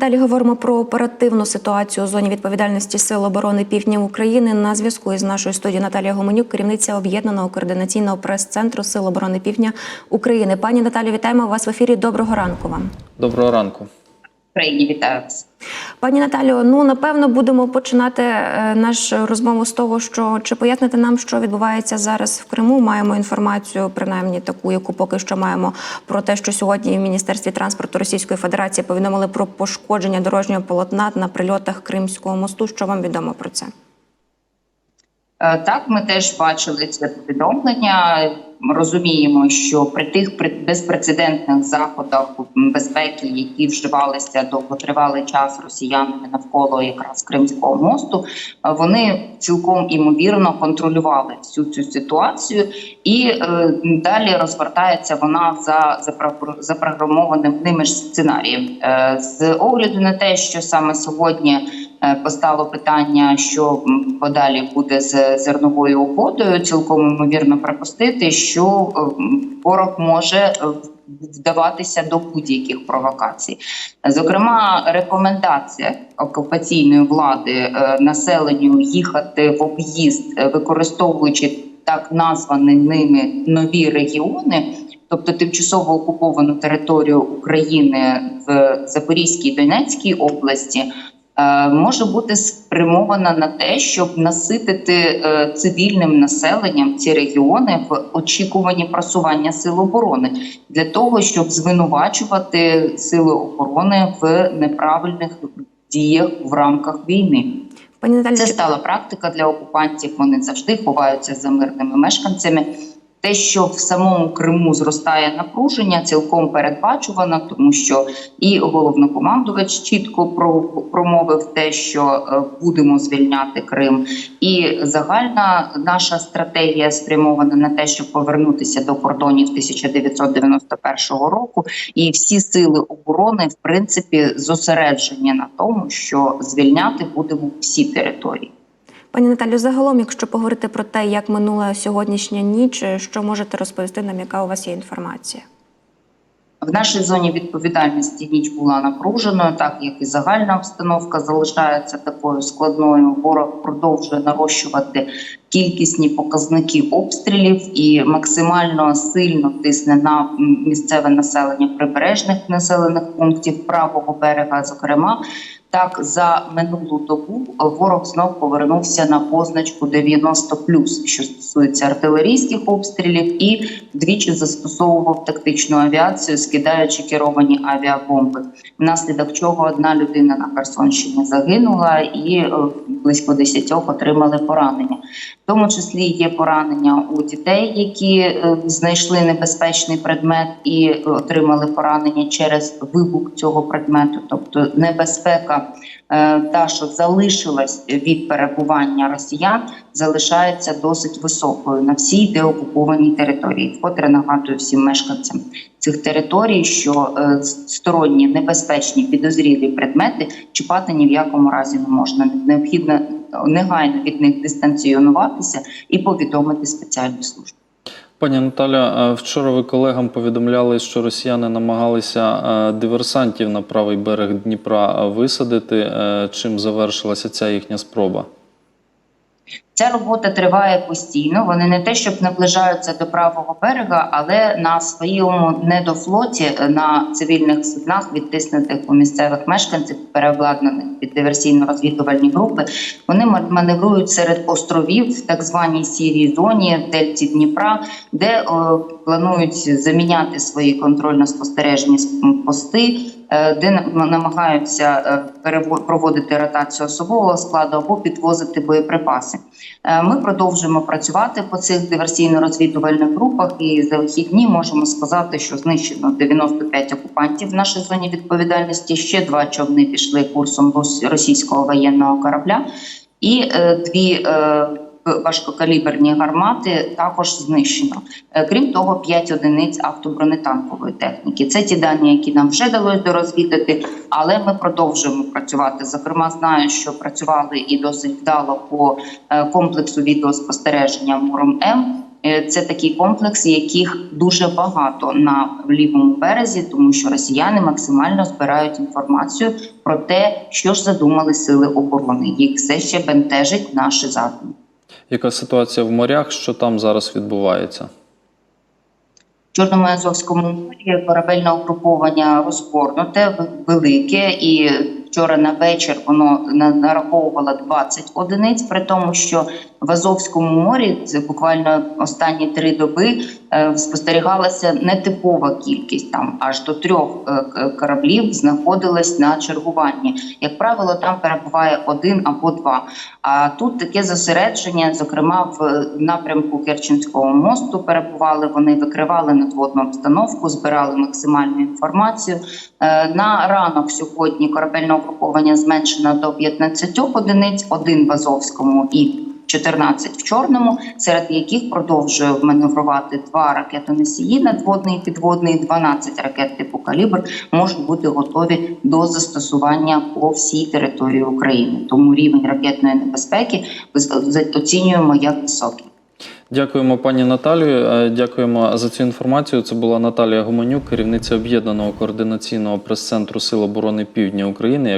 Далі говоримо про оперативну ситуацію у зоні відповідальності Сил оборони Півдня України. На зв'язку із нашою студією Наталія Гоменюк, керівниця об'єднаного координаційного прес-центру Сил оборони Півдня України. Пані Наталі, вітаємо вас в ефірі. Доброго ранку вам. Доброго ранку. Україні вітаю вас. Пані Наталію, ну напевно будемо починати е, нашу розмову з того, що чи поясните нам, що відбувається зараз в Криму. Маємо інформацію, принаймні таку, яку поки що маємо про те, що сьогодні в міністерстві транспорту Російської Федерації повідомили про пошкодження дорожнього полотна на прильотах Кримського мосту. Що вам відомо про це? Е, Так, ми теж бачили це повідомлення. Розуміємо, що при тих безпрецедентних заходах безпеки, які вживалися довготривалий час росіянами навколо якраз Кримського мосту, е, вони цілком імовірно контролювали всю цю ситуацію, і е, далі розгортається вона за запро- запрограмованим ними ж сценарієм. Е, з огляду на те, що саме сьогодні. Е, Постало питання, що подалі буде з зерновою угодою. Цілком ймовірно припустити, що е, ворог може е, вдаватися до будь-яких провокацій. Зокрема, рекомендація окупаційної влади е, населенню їхати в об'їзд, е, використовуючи так названі ними нові регіони. Тобто тимчасово окуповану територію України в Запорізькій Донецькій області е, може бути спрямована на те, щоб наситити е, цивільним населенням ці регіони в очікуванні просування сил оборони для того, щоб звинувачувати сили оборони в неправильних діях в рамках війни. Пані Наталію, Це стала практика для окупантів. Вони завжди ховаються за мирними мешканцями. Те, що в самому Криму зростає напруження, цілком передбачувано, тому що і головнокомандувач чітко про- промовив те, що е, будемо звільняти Крим, і загальна наша стратегія спрямована на те, щоб повернутися до кордонів 1991 року. І всі сили оборони, в принципі, зосереджені на тому, що звільняти будемо всі території. Пані Наталю, загалом, якщо поговорити про те, як минула сьогоднішня ніч, що можете розповісти нам, яка у вас є інформація? В нашій зоні відповідальності ніч була напруженою, так як і загальна обстановка залишається такою складною. Ворог продовжує нарощувати кількісні показники обстрілів і максимально сильно тисне на місцеве населення прибережних населених пунктів правого берега. Зокрема, так за минулу добу ворог знов повернувся на позначку 90+, що стосується артилерійських обстрілів, і вдвічі застосовував тактичну авіацію, скидаючи керовані авіабомби. Внаслідок чого одна людина на Херсонщині загинула, і е, близько 10 отримали поранення. В тому числі є поранення у дітей, які е, знайшли небезпечний предмет і е, отримали поранення через вибух цього предмету, тобто небезпека е, та, що залишилась від перебування росіян, залишається досить високою на всій деокупованій території. Вкотре нагадую всім мешканцям цих територій, що е, сторонні небезпечні підозрілі предмети чіпати ні в якому разі не можна. Необхідно негайно від них дистанціонуватися і повідомити спеціальні служби. Пані Наталя, е, вчора ви колегам повідомляли, що росіяни намагалися е, диверсантів на правий берег Дніпра е, висадити. Чим завершилася ця їхня спроба? Ця робота триває постійно. Вони не те, щоб наближаються до правого берега, але на своєму недофлоті е, на цивільних суднах, відтиснутих у місцевих мешканців, переобладнаних під диверсійно-розвідувальні групи, вони ма- маневрують серед островів в так званій сірій зоні в дельті Дніпра, де о, планують заміняти свої контрольно-спостережні пости, де намагаються е, проводити ротацію особового складу або підвозити боєприпаси. Е, Ми продовжуємо працювати по цих диверсійно-розвідувальних групах, і за вихідні можемо сказати, що знищено 95 окупантів в нашій зоні відповідальності. Ще два човни пішли курсом російського воєнного корабля, і е, дві е, важкокаліберні гармати також знищено. Е, Крім того, 5 одиниць автобронетанкової техніки. Це ті дані, які нам вже вдалося дорозвідати, але ми продовжуємо працювати. Зокрема, знаю, що працювали і досить вдало по е, комплексу відеоспостереження Муром М. Е, Це такі комплекси, яких дуже багато на лівому березі, тому що росіяни максимально збирають інформацію про те, що ж задумали сили оборони. Їх все ще бентежить наші задуми. Яка ситуація в морях? Що там зараз відбувається? В Чорному Азовському морі корабельне угруповання розгорнуте, велике, і вчора на вечір воно нараховувало 20 одиниць, при тому, що в Азовському морі це буквально останні три доби спостерігалася нетипова кількість там аж до трьох е, кораблів знаходилось на чергуванні. Як правило, там перебуває один або два. А тут таке зосередження, зокрема в напрямку Керченського мосту, перебували вони, викривали надводну обстановку, збирали максимальну інформацію. Е, На ранок сьогодні корабельне угруповання зменшено до 15 одиниць, один в Азовському і 14 в Чорному, серед яких продовжує маневрувати два ракетоносії надводний і підводний, 12 ракет типу калібр можуть бути готові до застосування по всій території України. Тому рівень ракетної небезпеки оцінюємо як високий. Дякуємо, пані Наталію. Е, Дякуємо за цю інформацію. Це була Наталія Гуменюк, керівниця об'єднаного координаційного прес-центру Сил оборони Півдня України.